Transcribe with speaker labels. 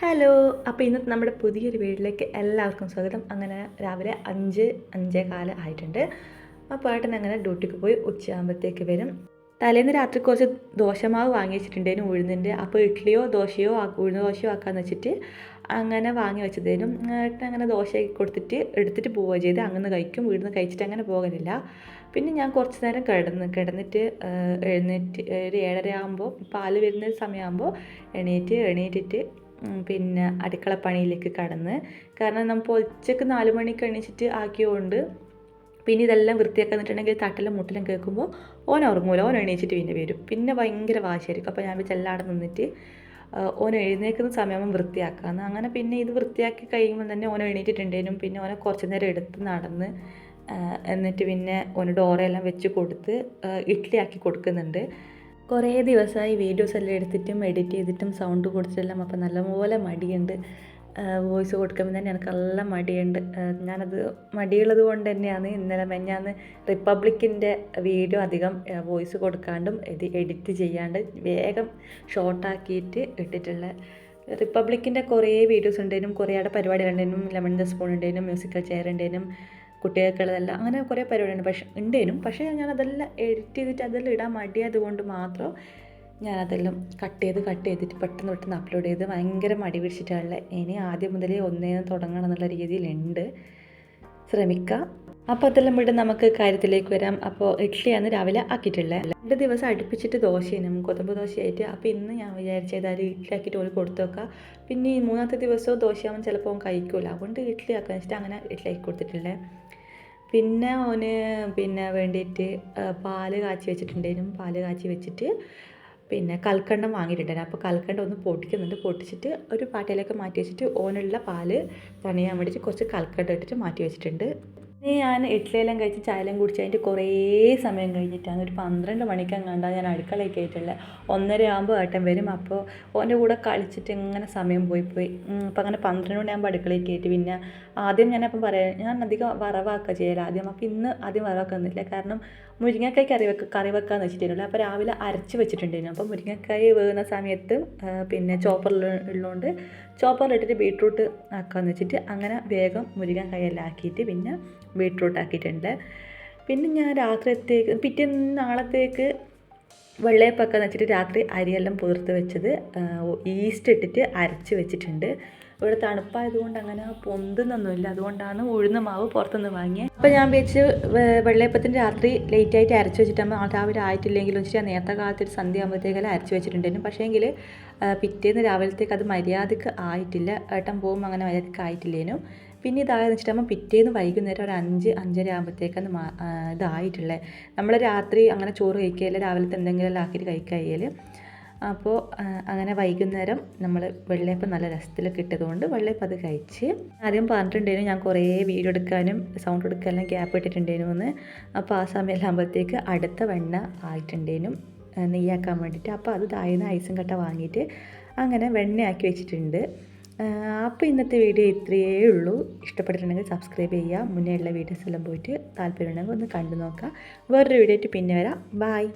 Speaker 1: Hello അപ്പോൾ ഇന്നത്തെ നമ്മുടെ പുതിയൊരു വീട്ടിലേക്ക് എല്ലാവർക്കും സ്വാഗതം. അങ്ങനെ രാവിലെ അഞ്ച് അഞ്ചേ കാൽ ആയിട്ടുണ്ട്. അപ്പോൾ ഏട്ടൻ അങ്ങനെ ഡ്യൂട്ടിക്ക് പോയി ഉച്ചയാകുമ്പോഴത്തേക്ക് വരും. തലേന്ന് രാത്രി കുറച്ച് ദോശമാവ് വാങ്ങി വെച്ചിട്ടുണ്ടേനും ഉഴുന്നിന്റെ. അപ്പോൾ ഇഡ്ഡലിയോ ദോശയോ ഉഴുന്ന ദോശയോ ആക്കാന്ന് വെച്ചിട്ട് അങ്ങനെ വാങ്ങി വെച്ചതേനും. ഏട്ടൻ അങ്ങനെ ദോശ കൊടുത്തിട്ട് എടുത്തിട്ട് പോവുക ചെയ്ത് അങ്ങനെ കഴിക്കും. വീടിന്ന് കഴിച്ചിട്ട് അങ്ങനെ പോകലില്ല പിന്നെ ഞാൻ കുറച്ച് നേരം കിടന്ന് കിടന്നിട്ട് എഴുന്നേറ്റ് ഒരു ഏഴര ആകുമ്പോൾ പാൽ വരുന്ന സമയമാകുമ്പോൾ എണീറ്റ് എണീറ്റിട്ട് പിന്നെ അടുക്കളപ്പണിയിലേക്ക് കടന്ന്. കാരണം നമ്മൾ ഉച്ചയ്ക്ക് നാല് മണിക്ക് എണീച്ചിട്ട് ആക്കിയതുകൊണ്ട് പിന്നെ ഇതെല്ലാം വൃത്തിയാക്കി നിന്നിട്ടുണ്ടെങ്കിൽ തട്ടിലും മുട്ടിലും കേൾക്കുമ്പോൾ ഓൻ ഉറങ്ങൂല. ഓൻ എണീച്ചിട്ട് പിന്നെ വരും. പിന്നെ ഭയങ്കര വാശിയായിരിക്കും. അപ്പോൾ ഞാൻ വെച്ച് എല്ലാവരും നിന്നിട്ട് ഓൻ എഴുന്നേൽക്കുന്ന സമയമാകുമ്പോൾ വൃത്തിയാക്കാമെന്ന് അങ്ങനെ പിന്നെ ഇത് വൃത്തിയാക്കി കഴിയുമ്പോൾ തന്നെ ഓൻ എണീറ്റിട്ടുണ്ടേനും പിന്നെ ഓനെ കുറച്ച് നേരം എടുത്ത് നടന്ന് എന്നിട്ട് പിന്നെ ഓന് ഡോറയെല്ലാം വെച്ച് കൊടുത്ത് ഇഡ്ഡലി ആക്കി കൊടുക്കുന്നുണ്ട്. കുറേ ദിവസമായി വീഡിയോസ് എല്ലാം എടുത്തിട്ടും എഡിറ്റ് ചെയ്തിട്ടും സൗണ്ട് കൊടുത്തിട്ടെല്ലാം അപ്പോൾ നല്ലപോലെ മടിയുണ്ട്. വോയിസ് കൊടുക്കുമ്പോൾ തന്നെ എനിക്ക് നല്ല മടിയുണ്ട് ഞാനത് മടിയുള്ളത് കൊണ്ട് തന്നെയാണ് ഇന്നലെ മെഞ്ഞാന്ന് റിപ്പബ്ലിക്കിന്റെ വീഡിയോ അധികം വോയിസ് കൊടുക്കാണ്ടും ഇത് എഡിറ്റ് ചെയ്യാണ്ട് വേഗം ഷോർട്ടാക്കിയിട്ട് ഇട്ടിട്ടുള്ള റിപ്പബ്ലിക്കിന്റെ കുറേ വീഡിയോസ് ഉണ്ടേനും കുറേ അവിടെ പരിപാടികൾ ഉണ്ടേനും ലെമൺ ദ സ്പൂൺ ഉണ്ടേനും മ്യൂസിക്കൽ ചെയർ ഉണ്ടേനും കുട്ടികൾക്കുള്ളതെല്ലാം. അങ്ങനെ കുറേ പരിപാടിയുണ്ട്. പക്ഷെ ഉണ്ടേനും പക്ഷേ ഞാൻ അതെല്ലാം എഡിറ്റ് ചെയ്തിട്ട് അതെല്ലാം ഇടാൻ മടിയായത് കൊണ്ട് മാത്രം ഞാൻ അതെല്ലാം കട്ട് ചെയ്ത് കട്ട് ചെയ്തിട്ട് പെട്ടെന്ന് പെട്ടെന്ന് അപ്ലോഡ് ചെയ്ത് ഭയങ്കര മടി പിടിച്ചിട്ടുള്ള ഇനി ആദ്യം മുതലേ ഒന്നേന്ന് തുടങ്ങണം എന്നുള്ള രീതിയിലുണ്ട്. ശ്രമിക്കാം. അപ്പോൾ അതെല്ലാം വിട്ട് നമുക്ക് കാര്യത്തിലേക്ക് വരാം. അപ്പോൾ ഇഡ്ഡലിയാണ് രാവിലെ ആക്കിയിട്ടുള്ളത്. രണ്ട് ദിവസം അടുപ്പിച്ചിട്ട് ദോശയാണ് കൊതമ്പ് ദോശയായിട്ട്. അപ്പോൾ ഇന്ന് ഞാൻ വിചാരിച്ചത് അത് ഇഡ്ഡലി ആക്കിയിട്ട് ഓൽ കൊടുത്തു വെക്കാം. പിന്നെ ഈ മൂന്നാമത്തെ ദിവസവും ദോശയാവുമ്പോൾ ചിലപ്പോൾ കഴിക്കില്ല കഴിക്കൂല. അതുകൊണ്ട് ഇഡ്ഡലി ആക്കാൻ വെച്ചിട്ട് അങ്ങനെ ഇഡ്ഡലി ആക്കി കൊടുത്തിട്ടുള്ളത്. പിന്നെ ഓന് പിന്നെ വേണ്ടിയിട്ട് പാൽ കാച്ചി വെച്ചിട്ടുണ്ടായിരുന്നു പാൽ കാച്ചി വെച്ചിട്ട് പിന്നെ കൽക്കണ്ടം വാങ്ങിയിട്ടുണ്ടായിരുന്നു. അപ്പോൾ കൽക്കണ്ടം ഒന്ന് പൊട്ടിക്കുന്നുണ്ട്. പൊട്ടിച്ചിട്ട് ഒരു പാട്ടയിലേക്ക് മാറ്റി വെച്ചിട്ട് ഓനുള്ള പാൽ തണിയാൻ വേണ്ടിയിട്ട് കുറച്ച് കൽക്കണ്ടം ഇട്ടിട്ട് മാറ്റി വെച്ചിട്ടുണ്ട്. ഞാൻ ഇഡ്ഡലിയെല്ലാം കഴിച്ച് ചായയെല്ലാം കുടിച്ച് അതിന്റെ കുറേ സമയം കഴിഞ്ഞിട്ടാണ് ഒരു പന്ത്രണ്ട് മണിക്കങ്ങാണ്ടാണ് ഞാൻ അടുക്കളയിൽ കയറ്റുള്ളത് ഒന്നര ആകുമ്പോൾ ഏട്ടൻ വരും. അപ്പോൾ ഓന്റെ കൂടെ കളിച്ചിട്ട് ഇങ്ങനെ സമയം പോയി പോയി. അപ്പോൾ അങ്ങനെ പന്ത്രണ്ട് മണിയാകുമ്പോൾ അടുക്കളയിൽ കയറ്റി. പിന്നെ ആദ്യം ഞാനപ്പം പറയാം ഞാൻ അധികം വറവാക്കുക ചെയ്യല ആദ്യം. അപ്പോൾ ഇന്ന് ആദ്യം വറവാക്കുന്നില്ല കാരണം മുരിങ്ങക്കായ് കറി വെക്ക കറി വെക്കാന്ന് വെച്ചിട്ടുണ്ടല്ലോ അപ്പോൾ രാവിലെ അരച്ച് വെച്ചിട്ടുണ്ടായിരുന്നു അപ്പോൾ മുരിങ്ങക്കായ് വേകുന്ന സമയത്ത് പിന്നെ ചോപ്പറിൽ ഉള്ളതുകൊണ്ട് ചോപ്പറിലിട്ടിട്ട് ബീട്രൂട്ട് ആക്കാമെന്ന് വെച്ചിട്ട് അങ്ങനെ വേഗം മുരിങ്ങക്കായെല്ലാം ആക്കിയിട്ട് പിന്നെ ബീട്രൂട്ട് ആക്കിയിട്ടുണ്ട് പിന്നെ ഞാൻ രാത്രിത്തേക്ക് പിറ്റേന്ന് നാളത്തേക്ക് വെള്ളയപ്പൊക്കെ വെച്ചിട്ട് രാത്രി അരിയെല്ലാം പുതിർത്ത് വെച്ചത് ഈസ്റ്റ് ഇട്ടിട്ട് അരച്ച് വെച്ചിട്ടുണ്ട്. ഇവിടെ തണുപ്പായതുകൊണ്ട് അങ്ങനെ പൊന്തുന്നൊന്നുമില്ല. അതുകൊണ്ടാണ് ഉഴുന്ന മാവ് പുറത്തുനിന്ന് വാങ്ങിയത് അപ്പോൾ ഞാൻ വെച്ച് വെള്ളയപ്പത്തിന് രാത്രി ലേറ്റ് ആയിട്ട് അരച്ച് വെച്ചിട്ടാകുമ്പോൾ രാവിലെ ആയിട്ടില്ലെങ്കിലും വെച്ചിട്ട് ഞാൻ നേരത്തെ കാലത്ത് സന്ധ്യ ആകുമ്പോഴത്തേക്കെല്ലാം അരച്ച് വെച്ചിട്ടുണ്ടായിരുന്നു പക്ഷേങ്കിൽ പിറ്റേന്ന് രാവിലത്തേക്ക് അത് മര്യാദയ്ക്ക് ആയിട്ടില്ല. ഏട്ടൻ പോകുമ്പോൾ അങ്ങനെ മര്യാദയ്ക്ക് ആയിട്ടില്ലേനും. പിന്നെ ഇതായെന്ന് വെച്ചിട്ടാകുമ്പോൾ പിറ്റേന്ന് വൈകുന്നേരം ഒരു അഞ്ച് അഞ്ചര ആകുമ്പോഴത്തേക്കാണ് മാ ഇതായിട്ടുള്ളത് നമ്മൾ രാത്രി അങ്ങനെ ചോറ് കഴിക്കുകയില്ല രാവിലത്തെ എന്തെങ്കിലും എല്ലാം ആക്കിയിട്ട് കഴിക്കുകയില്ല അപ്പോൾ അങ്ങനെ വൈകുന്നേരം നമ്മൾ വെള്ളയപ്പം നല്ല രസത്തിലൊക്കെ ഇട്ടതുകൊണ്ട് വെള്ളയപ്പം അത് കഴിച്ച് ആദ്യം പറഞ്ഞിട്ടുണ്ടായിരുന്നു ഞാൻ കുറേ വീഡിയോ എടുക്കാനും സൗണ്ട് എടുക്കാനും ഗ്യാപ്പ് ഇട്ടിട്ടുണ്ടായിരുന്നു എന്ന് അപ്പോൾ ആ സമയം ആകുമ്പോഴത്തേക്ക് അടുത്ത വെണ്ണ ആയിട്ടുണ്ടേനും നെയ്യാക്കാൻ വേണ്ടിയിട്ട്. അപ്പോൾ അത് താഴ്ന്ന ഐസും കട്ട വാങ്ങിയിട്ട് അങ്ങനെ വെണ്ണയാക്കി വെച്ചിട്ടുണ്ട്. അപ്പോൾ ഇന്നത്തെ വീഡിയോ ഇത്രയേ ഉള്ളൂ. ഇഷ്ടപ്പെട്ടിട്ടുണ്ടെങ്കിൽ സബ്സ്ക്രൈബ് ചെയ്യുക. മുന്നേ ഉള്ള വീഡിയോസ് എല്ലാം പോയിട്ട് താല്പര്യമുണ്ടെങ്കിൽ ഒന്ന് കണ്ടു നോക്കുക. വേറൊരു വീഡിയോ ആയിട്ട് പിന്നെ വരാം. ബായ്